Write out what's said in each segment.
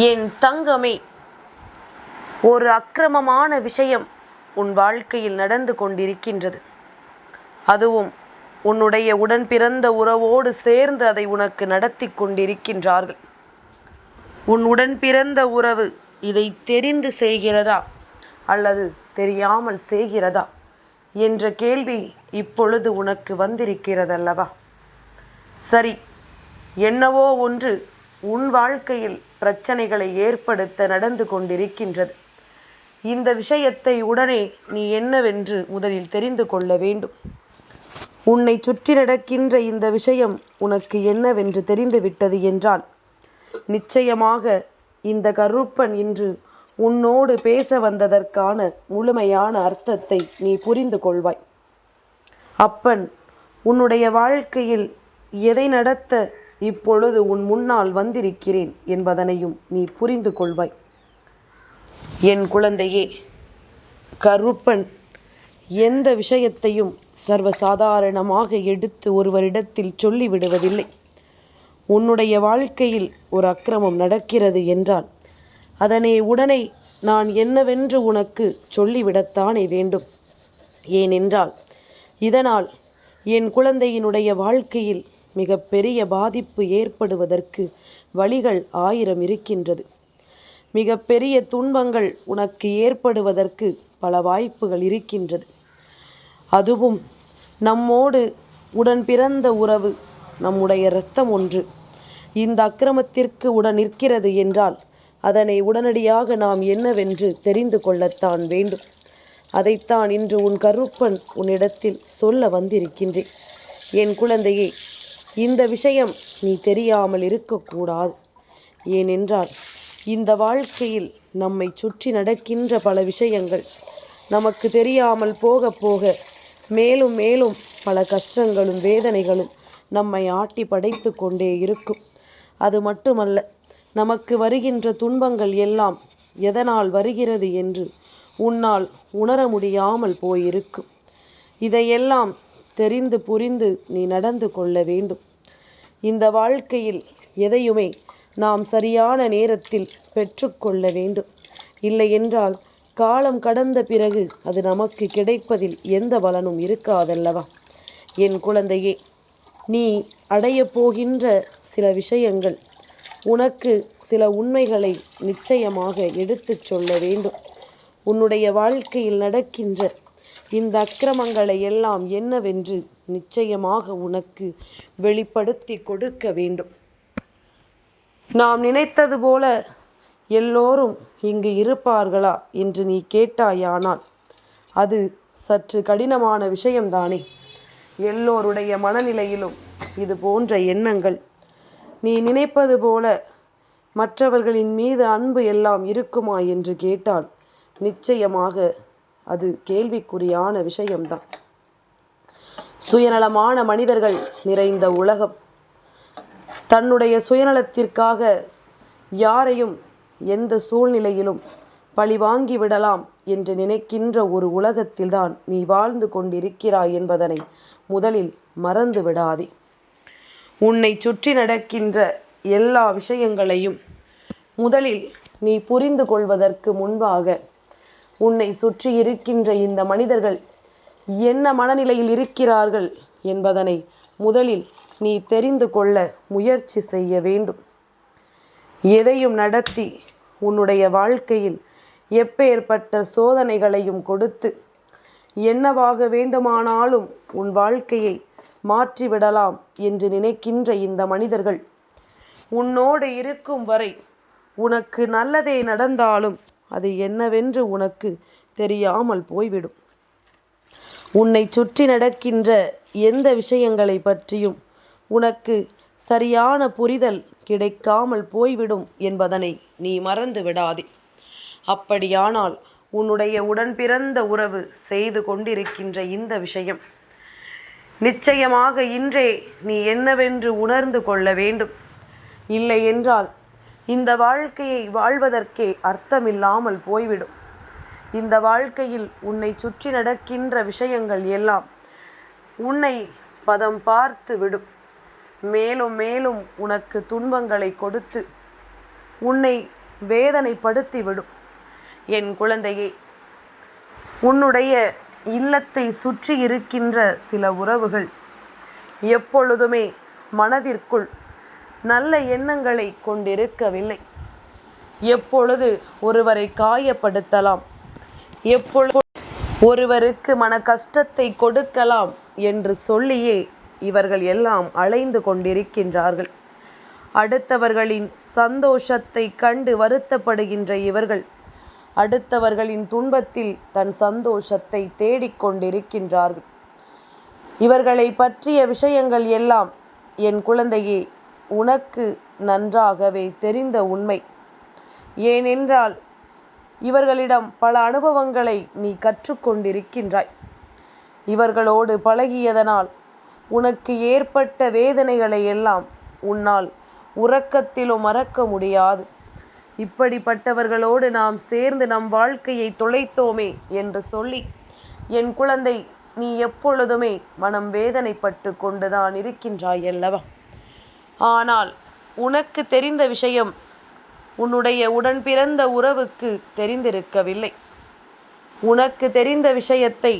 என் தங்கமே ஒரு அக்கிரமமான விஷயம் உன் வாழ்க்கையில் நடந்து கொண்டிருக்கின்றது. அதுவும் உன்னுடைய உடன் பிறந்த உறவோடு சேர்ந்து அதை உனக்கு நடத்தி கொண்டிருக்கின்றார்கள். உன் உடன் பிறந்த உறவு இதை தெரிந்து செய்கிறதா அல்லது தெரியாமல் செய்கிறதா என்ற கேள்வி இப்பொழுது உனக்கு வந்திருக்கிறதல்லவா? சரி என்னவோ ஒன்று உன் வாழ்க்கையில் பிரச்சனைகளை ஏற்படுத்த நடந்து கொண்டிருக்கின்றது. இந்த விஷயத்தை உடனே நீ என்னவென்று முதலில் தெரிந்து கொள்ள வேண்டும். உன்னை சுற்றி நடக்கின்ற இந்த விஷயம் உனக்கு என்னவென்று தெரிந்துவிட்டது என்றால் நிச்சயமாக இந்த கருப்பன் இன்று உன்னோடு பேச வந்ததற்கான முழுமையான அர்த்தத்தை நீ புரிந்து கொள்வாய். அப்பன் உன்னுடைய வாழ்க்கையில் எதை நடத்த இப்பொழுது உன் முன்னால் வந்திருக்கிறேன் என்பதனையும் நீ புரிந்து கொள்வாய். என் குழந்தையே கருப்பன் எந்த விஷயத்தையும் சர்வசாதாரணமாக எடுத்து ஒருவரிடத்தில் சொல்லிவிடுவதில்லை. உன்னுடைய வாழ்க்கையில் ஒரு அக்கிரமம் நடக்கிறது என்றால் அதனை உடனே நான் என்னவென்று உனக்கு சொல்லிவிடத்தானே வேண்டும்? ஏனென்றால் இதனால் என் குழந்தையினுடைய வாழ்க்கையில் மிக பெரிய பாதிப்பு ஏற்படுவதற்கு வழிகள் ஆயிரம் இருக்கின்றது. மிக பெரிய துன்பங்கள் உனக்கு ஏற்படுவதற்கு பல வாய்ப்புகள் இருக்கின்றது. அதுவும் நம்மோடு உடன் பிறந்த உறவு நம்முடைய இரத்தம் ஒன்று. இந்த அக்கிரமத்திற்கு உடன் நிற்கிறது என்றால் அதனை உடனடியாக நாம் என்னவென்று தெரிந்து கொள்ளத்தான் வேண்டும். அதைத்தான் இன்று உன் கருப்பன் உன்னிடத்தில் சொல்ல வந்திருக்கின்றேன். என் குழந்தையை இந்த விஷயம் நீ தெரியாமல் இருக்கக்கூடாது. ஏனென்றால் இந்த வாழ்க்கையில் நம்மை சுற்றி நடக்கின்ற பல விஷயங்கள் நமக்கு தெரியாமல் போக போக மேலும் மேலும் பல கஷ்டங்களும் வேதனைகளும் நம்மை ஆட்டி படைத்து கொண்டே இருக்கும். அது மட்டுமல்ல நமக்கு வருகின்ற துன்பங்கள் எல்லாம் எதனால் வருகிறது என்று உன்னால் உணர முடியாமல் போயிருக்கும். இதையெல்லாம் தெரிந்து புரிந்து நீ நடந்து கொள்ள வேண்டும். இந்த வாழ்க்கையில் எதையுமே நாம் சரியான நேரத்தில் பெற்றுக்கொள்ள வேண்டும். இல்லை என்றால் காலம் கடந்த பிறகு அது நமக்கு கிடைப்பதில் எந்த பலனும் இருக்காதல்லவா? என் குழந்தையே நீ அடையப் போகின்ற சில விஷயங்கள் உனக்கு சில உண்மைகளை நிச்சயமாக எடுத்துச் சொல்ல வேண்டும். உன்னுடைய வாழ்க்கையில் நடக்கின்ற இந்த அக்கிரமங்களை எல்லாம் என்னவென்று நிச்சயமாக உனக்கு வெளிப்படுத்தி கொடுக்க வேண்டும். நாம் நினைத்தது போல எல்லோரும் இங்கு இருப்பார்களா என்று நீ கேட்டாயானால் அது சற்று கடினமான விஷயம்தானே. எல்லோருடைய மனநிலையிலும் இது போன்ற எண்ணங்கள். நீ நினைப்பது போல மற்றவர்களின் மீது அன்பு எல்லாம் இருக்குமா என்று கேட்டால் நிச்சயமாக அது கேள்விக்குறியான விஷயம்தான். சுயநலமான மனிதர்கள் நிறைந்த உலகம். தன்னுடைய சுயநலத்திற்காக யாரையும் எந்த சூழ்நிலையிலும் பழிவாங்கி விடலாம் என்று நினைக்கின்ற ஒரு உலகத்தில்தான் நீ வாழ்ந்து கொண்டிருக்கிறாய் என்பதனை முதலில் மறந்து விடாதே. உன்னை சுற்றி நடக்கின்ற எல்லா விஷயங்களையும் முதலில் நீ புரிந்து கொள்வதற்கு முன்பாக உன்னை சுற்றி இருக்கின்ற இந்த மனிதர்கள் என்ன மனநிலையில் இருக்கிறார்கள் என்பதனை முதலில் நீ தெரிந்து கொள்ள முயற்சி செய்ய வேண்டும். எதையும் நடத்தி உன்னுடைய வாழ்க்கையில் எப்பேற்பட்ட சோதனைகளையும் கொடுத்து என்னவாக வேண்டுமானாலும் உன் வாழ்க்கையை மாற்றிவிடலாம் என்று நினைக்கின்ற இந்த மனிதர்கள் உன்னோடு இருக்கும் வரை உனக்கு நல்லதே நடந்தாலும் அது என்னவென்று உனக்கு தெரியாமல் போய்விடும். உன்னை சுற்றி நடக்கின்ற எந்த விஷயங்களை பற்றியும் உனக்கு சரியான புரிதல் கிடைக்காமல் போய்விடும் என்பதனை நீ மறந்து விடாதே. அப்படியானால் உன்னுடைய உடன் பிறந்த உறவு செய்து கொண்டிருக்கின்ற இந்த விஷயம் நிச்சயமாக இன்றே நீ என்னவென்று உணர்ந்து கொள்ள வேண்டும். இல்லை என்றால் இந்த வாழ்க்கையை வாழ்வதற்கே அர்த்தமில்லாமல் போய்விடும். இந்த வாழ்க்கையில் உன்னை சுற்றி நடக்கின்ற விஷயங்கள் எல்லாம் உன்னை பதம் பார்த்து விடும். மேலும் மேலும் உனக்கு துன்பங்களை கொடுத்து உன்னை வேதனைப்படுத்தி விடும். என் குழந்தையே உன்னுடைய இல்லத்தை சுற்றி இருக்கின்ற சில உறவுகள் எப்பொழுதுமே மனதிற்குள் நல்ல எண்ணங்களை கொண்டிருக்கவில்லை. எப்பொழுது ஒருவரை காயப்படுத்தலாம்? எப்பொழுது ஒருவருக்கு மன கஷ்டத்தை கொடுக்கலாம் என்று சொல்லியே இவர்கள் எல்லாம் அலைந்து கொண்டிருக்கின்றார்கள். அடுத்தவர்களின் சந்தோஷத்தை கண்டு வருத்தப்படுகின்ற இவர்கள் அடுத்தவர்களின் துன்பத்தில் தன் சந்தோஷத்தை தேடிக்கொண்டிருக்கின்றார்கள் இவர்களை பற்றிய விஷயங்கள் எல்லாம் என் குழந்தையே உனக்கு நன்றாகவே தெரிந்த உண்மை. ஏனென்றால் இவர்களிடம் பல அனுபவங்களை நீ கற்றுக்கொண்டிருக்கின்றாய். இவர்களோடு பழகியதனால் உனக்கு ஏற்பட்ட வேதனைகளை எல்லாம் உன்னால் உறக்கத்திலும் மறக்க முடியாது. இப்படிப்பட்டவர்களோடு நாம் சேர்ந்து நம் வாழ்க்கையை தொலைத்தோமே என்று சொல்லி என் குழந்தை நீ எப்பொழுதுமே மனம் வேதனைப்பட்டு கொண்டுதான் இருக்கின்றாய் அல்லவா? ஆனால் உனக்கு தெரிந்த விஷயம் உன்னுடைய உடன் பிறந்த உறவுக்கு தெரிந்திருக்கவில்லை. உனக்கு தெரிந்த விஷயத்தை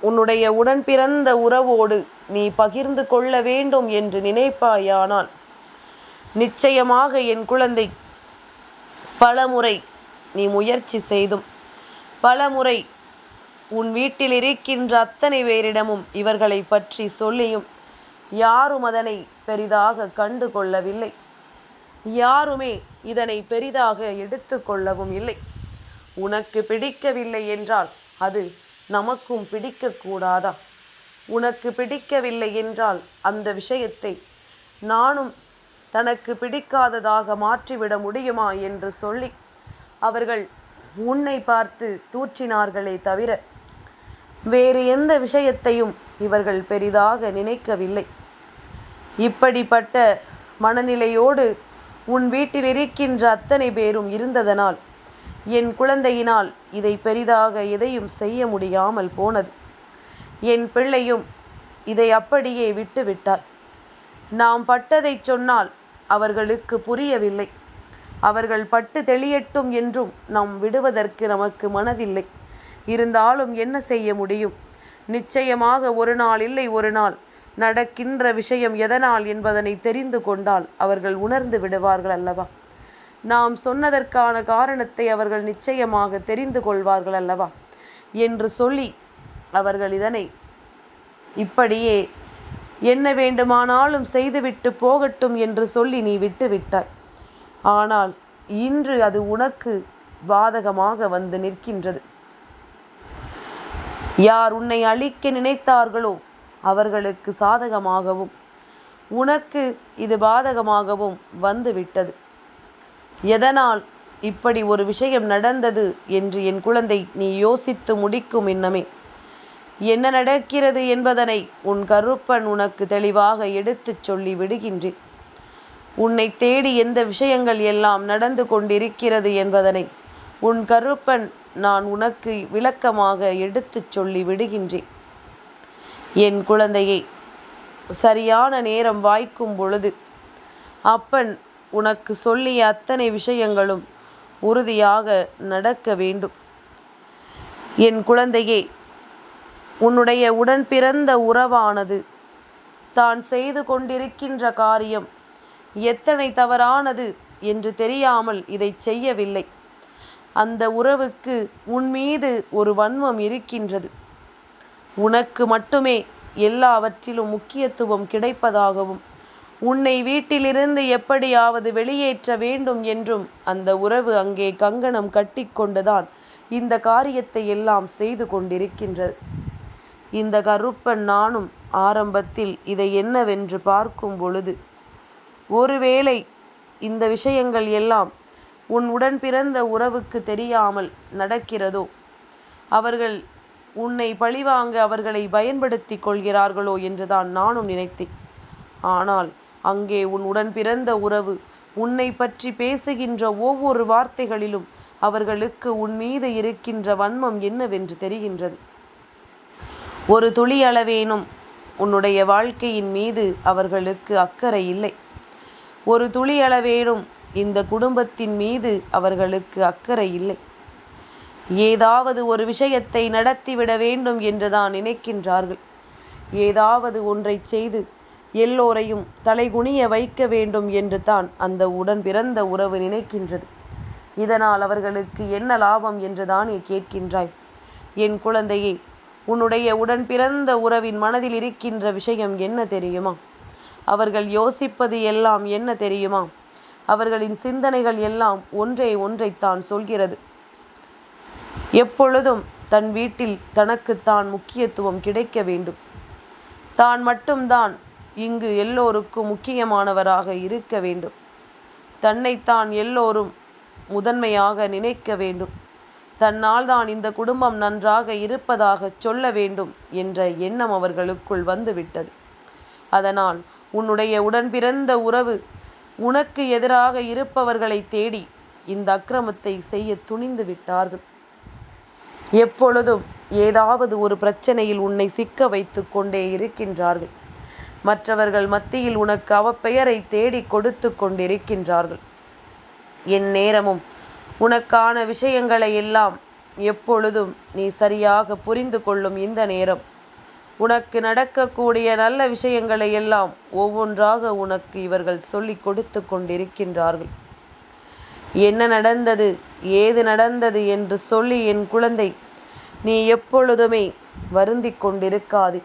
உன்னுடைய உடன் பிறந்த உறவோடு நீ பகிர்ந்து கொள்ள வேண்டும் என்று நினைப்பாயானால் நிச்சயமாக என் குழந்தை பலமுறை நீ முயற்சி செய்தும் பலமுறை உன் வீட்டில் இருக்கின்ற அத்தனை பேரிடமும் இவர்களை பற்றி சொல்லியும் யாரும் அதனை பெரிதாக கண்டு கொள்ளவில்லை யாருமே இதனை பெரிதாக எடுத்துக்கொள்ளவும் இல்லை. உனக்கு பிடிக்கவில்லை என்றால் அது நமக்கும் பிடிக்கக்கூடாதா? உனக்கு பிடிக்கவில்லை என்றால் அந்த விஷயத்தை நானும் தனக்கு பிடிக்காததாக மாற்றிவிட முடியுமா என்று சொல்லி அவர்கள் உன்னை பார்த்து தூற்றினார்களே தவிர வேறு எந்த விஷயத்தையும் இவர்கள் பெரிதாக நினைக்கவில்லை. இப்படிப்பட்ட மனநிலையோடு உன் வீட்டில் இருக்கின்ற அத்தனை பேரும் இருந்ததனால் என் குழந்தையினால் இதை பெரிதாக எதையும் செய்ய முடியாமல் போனது. என் பிள்ளையும் இதை அப்படியே விட்டுவிட்டாள். நாம் பட்டதை சொன்னால் அவர்களுக்கு புரியவில்லை. அவர்கள் பட்டு தெளியட்டும் என்றும் நாம் விடுவதற்கு நமக்கு மனதில்லை. இருந்தாலும் என்ன செய்ய முடியும்? நிச்சயமாக ஒரு நாள் இல்லை ஒரு நாள். நடக்கின்ற விஷயம் எதனால் என்பதனை தெரிந்து கொண்டால் அவர்கள் உணர்ந்து விடுவார்கள் அல்லவா? நாம் சொன்னதற்கான காரணத்தை அவர்கள் நிச்சயமாக தெரிந்து கொள்வார்கள் அல்லவா? என்று சொல்லி அவர்கள் இதனை இப்படியே என்ன வேண்டுமானாலும் செய்துவிட்டு போகட்டும் என்று சொல்லி நீ விட்டு விட்டாய். ஆனால் இன்று அது உனக்கு பாதகமாக வந்து நிற்கின்றது. யார் உன்னை அழிக்க நினைத்தார்களோ அவர்களுக்கு சாதகமாகவும் உனக்கு இது பாதகமாகவும் வந்து விட்டது எதனால் இப்படி ஒரு விஷயம் நடந்தது என்று என் குழந்தை நீ யோசித்து முடிக்கும் இன்னமே. என்ன நடக்கிறது என்பதனை உன் கருப்பன் உனக்கு தெளிவாக எடுத்துச் சொல்லி விடுகின்றேன். உன்னை தேடி எந்த விஷயங்கள் எல்லாம் நடந்து கொண்டிருக்கிறது என்பதனை உன் கருப்பன் நான் உனக்கு விளக்கமாக எடுத்துச் சொல்லி விடுகின்றேன். என் குழந்தையை சரியான நேரம் வாய்க்கும் பொழுது அப்பன் உனக்கு சொல்லிய அத்தனை விஷயங்களும் உறுதியாக நடக்க வேண்டும். என் குழந்தையே உன்னுடைய உடன் பிறந்த உறவானது தான் செய்து கொண்டிருக்கின்ற காரியம் எத்தனை தவறானது என்று தெரியாமல் இதை செய்யவில்லை. அந்த உறவுக்கு உன் மீது ஒரு வன்மம் இருக்கின்றது. உனக்கு மட்டுமே எல்லாவற்றிலும் முக்கியத்துவம் கிடைப்பதாகவும் உன்னை வீட்டிலிருந்து எப்படியாவது வெளியேற்ற வேண்டும் என்றும் அந்த உறவு அங்கே கங்கணம் கட்டிக்கொண்டுதான் இந்த காரியத்தை எல்லாம் செய்து கொண்டிருக்கின்றது. இந்த கருப்பன் நானும் ஆரம்பத்தில் இதை என்னவென்று பார்க்கும் பொழுது ஒருவேளை இந்த விஷயங்கள் எல்லாம் உன் உடன் பிறந்த உறவுக்கு தெரியாமல் நடக்கிறதோ? அவர்கள் உன்னை பழிவாங்க அவர்களை பயன்படுத்தி கொள்கிறார்களோ என்றுதான் நானும் நினைத்தேன். ஆனால் அங்கே உன் உடன் பிறந்த உறவு உன்னை பற்றி பேசுகின்ற ஒவ்வொரு வார்த்தைகளிலும் அவர்களுக்கு உன் மீது இருக்கின்ற வன்மம் என்னவென்று தெரிகின்றது. ஒரு துளி அளவேனும் உன்னுடைய வாழ்க்கையின் மீது அவர்களுக்கு அக்கறை இல்லை. ஒரு துளி அளவேனும் இந்த குடும்பத்தின் மீது அவர்களுக்கு அக்கறை இல்லை. ஏதாவது ஒரு விஷயத்தை நடத்திவிட வேண்டும் என்றுதான் நினைக்கின்றார்கள். ஏதாவது ஒன்றை செய்து எல்லோரையும் தலைகுனிய வைக்க வேண்டும் என்று தான் அந்த உடன் பிறந்த உறவு நினைக்கின்றது. இதனால் அவர்களுக்கு என்ன லாபம் என்றுதானே கேட்கின்றாய். என் குழந்தையே உன்னுடைய உடன் பிறந்த உறவின் மனதில் இருக்கின்ற விஷயம் என்ன தெரியுமா? அவர்கள் யோசிப்பது எல்லாம் என்ன தெரியுமா? அவர்களின் சிந்தனைகள் எல்லாம் ஒன்றை ஒன்றைத்தான் சொல்கிறது. எப்பொழுதும் தன் வீட்டில் தனக்கு தான் முக்கியத்துவம் கிடைக்க வேண்டும். தான் மட்டும்தான் இங்கு எல்லோருக்கும் முக்கியமானவராக இருக்க வேண்டும். தன்னைத்தான் எல்லோரும் முதன்மையாக நினைக்க வேண்டும். தன்னால் தான் இந்த குடும்பம் நன்றாக இருப்பதாக சொல்ல வேண்டும் என்ற எண்ணம் அவர்களுக்குள் வந்துவிட்டது. அதனால் உன்னுடைய உடன்பிறந்த உறவு உனக்கு எதிராக இருப்பவர்களை தேடி இந்த அக்கிரமத்தை செய்ய துணிந்து விட்டார்கள். எப்பொழுதும் ஏதாவது ஒரு பிரச்சனையில் உன்னை சிக்க வைத்து கொண்டே இருக்கின்றார்கள். மற்றவர்கள் மத்தியில் உனக்கு அவப்பெயரை தேடி கொடுத்து கொண்டிருக்கின்றார்கள். என் நேரமும் உனக்கான விஷயங்களை எல்லாம் எப்பொழுதும் நீ சரியாக புரிந்து கொள்ளும் இந்த நேரம். உனக்கு நடக்கக்கூடிய நல்ல விஷயங்களை எல்லாம் ஒவ்வொன்றாக உனக்கு இவர்கள் சொல்லி கொடுத்து கொண்டிருக்கின்றார்கள். என்ன நடந்தது? ஏது நடந்தது என்று சொல்லி என் குழந்தை நீ எப்பொழுதுமே வருந்தி கொண்டிருக்காது.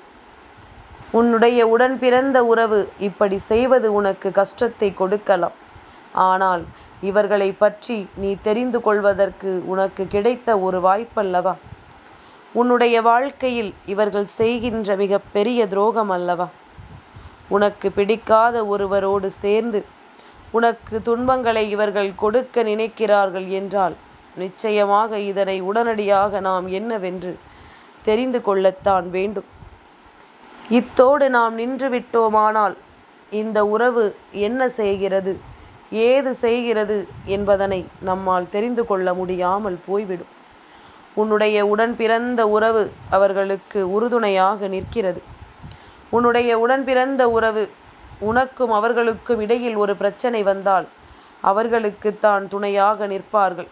உன்னுடைய உடன் பிறந்த உறவு இப்படி செய்வது உனக்கு கஷ்டத்தை கொடுக்கலாம். ஆனால் இவர்களை பற்றி நீ தெரிந்து கொள்வதற்கு உனக்கு கிடைத்த ஒரு வாய்ப்பல்லவா? உன்னுடைய வாழ்க்கையில் இவர்கள் செய்கின்ற மிக பெரிய துரோகம் அல்லவா? உனக்கு பிடிக்காத ஒருவரோடு சேர்ந்து உனக்கு துன்பங்களை இவர்கள் கொடுக்க நினைக்கிறார்கள் என்றால் நிச்சயமாக இதனை உடனடியாக நாம் என்னவென்று தெரிந்து கொள்ளத்தான் வேண்டும். இத்தோடு நாம் நின்றுவிட்டோமானால் இந்த உறவு என்ன செய்கிறது ஏது செய்கிறது என்பதனை நம்மால் தெரிந்து கொள்ள முடியாமல் போய்விடும். உன்னுடைய உடன் பிறந்த உறவு அவர்களுக்கு உறுதுணையாக நிற்கிறது. உன்னுடைய உடன் பிறந்த உறவு உனக்கும் அவர்களுக்கும் இடையில் ஒரு பிரச்சனை வந்தால் அவர்களுக்கு தான் துணையாக நிற்பார்கள்.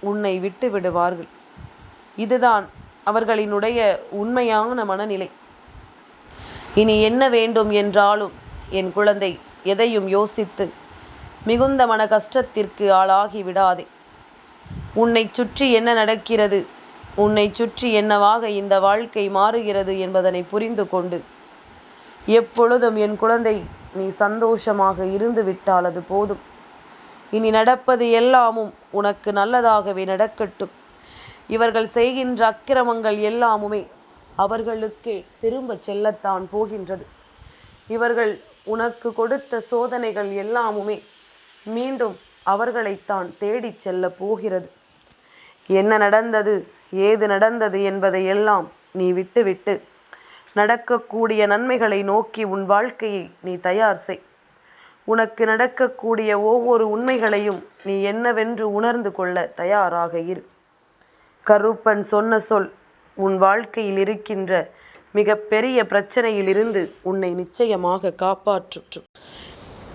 உன்னை விட்டு விடுவார்கள். இதுதான் அவர்களினுடைய உண்மையான மனநிலை. இனி என்ன வேண்டும் என்றாலும் என் குழந்தை எதையும் யோசித்து மிகுந்த மன கஷ்டத்திற்கு ஆளாகி விடாதே. உன்னை சுற்றி என்ன நடக்கிறது? உன்னை சுற்றி என்னவாக இந்த வாழ்க்கை மாறுகிறது என்பதனை புரிந்து கொண்டு. எப்பொழுதும் என் குழந்தை நீ சந்தோஷமாக இருந்து விட்டால் அது போதும். இனி நடப்பது எல்லாமும் உனக்கு நல்லதாகவே நடக்கட்டும். இவர்கள் செய்கின்ற அக்கிரமங்கள் எல்லாமுமே அவர்களுக்கே திரும்ப செல்லத்தான் போகின்றது. இவர்கள் உனக்கு கொடுத்த சோதனைகள் எல்லாமுமே மீண்டும் அவர்களைத்தான் தேடிச் செல்ல போகிறது. என்ன நடந்தது? ஏது நடந்தது என்பதை எல்லாம் நீ விட்டுவிட்டு நடக்கக்கூடிய நன்மைகளை நோக்கி உன் வாழ்க்கையை நீ தயார் செய். உனக்கு நடக்கக்கூடிய ஒவ்வொரு உண்மைகளையும் நீ என்னவென்று உணர்ந்து கொள்ள தயாராக இரு. கருப்பன் சொன்ன சொல் உன் வாழ்க்கையில் இருக்கின்ற மிகப்பெரிய பிரச்சனையிலிருந்து உன்னை நிச்சயமாக காப்பாற்றுற்று.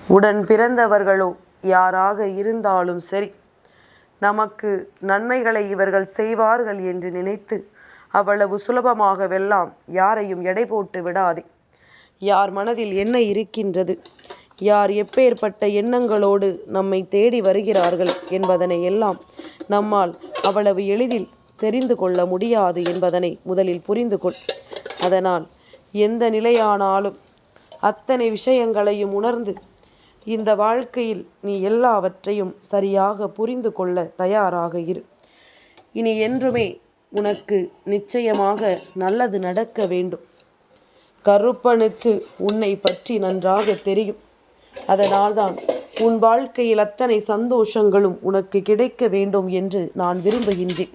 உடன் பிறந்தவர்களோ யாராக இருந்தாலும் சரி நமக்கு நன்மைகளை இவர்கள் செய்வார்கள் என்று நினைத்து அவ்வளவு சுலபமாகவெல்லாம் யாரையும் எடை போட்டு விடாதே. யார் மனதில் என்ன இருக்கின்றது? யார் எப்பேற்பட்ட எண்ணங்களோடு நம்மை தேடி வருகிறார்கள் என்பதனை எல்லாம் நம்மால் அவ்வளவு எளிதில் தெரிந்து கொள்ள முடியாது என்பதனை முதலில் புரிந்து கொள். அதனால் எந்த நிலையானாலும் அத்தனை விஷயங்களையும் உணர்ந்து இந்த வாழ்க்கையில் நீ எல்லாவற்றையும் சரியாக புரிந்து கொள்ள தயாராக இரு. இனி என்றுமே உனக்கு நிச்சயமாக நல்லது நடக்க வேண்டும். கருப்பனுக்கு உன்னை பற்றி நன்றாக தெரியும். அதனால்தான் உன் வாழ்க்கையில் அத்தனை சந்தோஷங்களும் உனக்கு கிடைக்க வேண்டும் என்று நான் விரும்புகின்றேன்.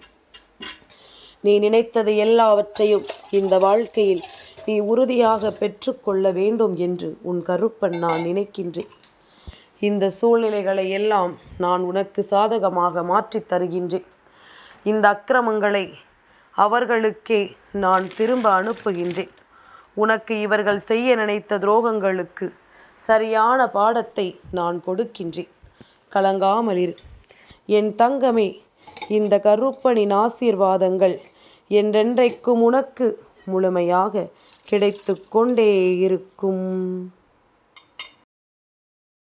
நீ நினைத்தது எல்லாவற்றையும் இந்த வாழ்க்கையில் நீ உறுதியாக பெற்றுக்கொள்ள வேண்டும் என்று உன் கருப்பன் நான் நினைக்கின்றேன். இந்த சூழ்நிலைகளை எல்லாம் நான் உனக்கு சாதகமாக மாற்றித் தருகின்றேன். இந்த அக்கிரமங்களை அவர்களுக்கே நான் திரும்ப அனுப்புகின்றேன். உனக்கு இவர்கள் செய்ய நினைத்த துரோகங்களுக்கு சரியான பாடத்தை நான் கொடுக்கின்றேன். கலங்காமலிரு என் தங்கமே இந்த கருப்பனின் ஆசீர்வாதங்கள் என்றென்றைக்கும் உனக்கு முழுமையாக கிடைத்து கொண்டே இருக்கும்.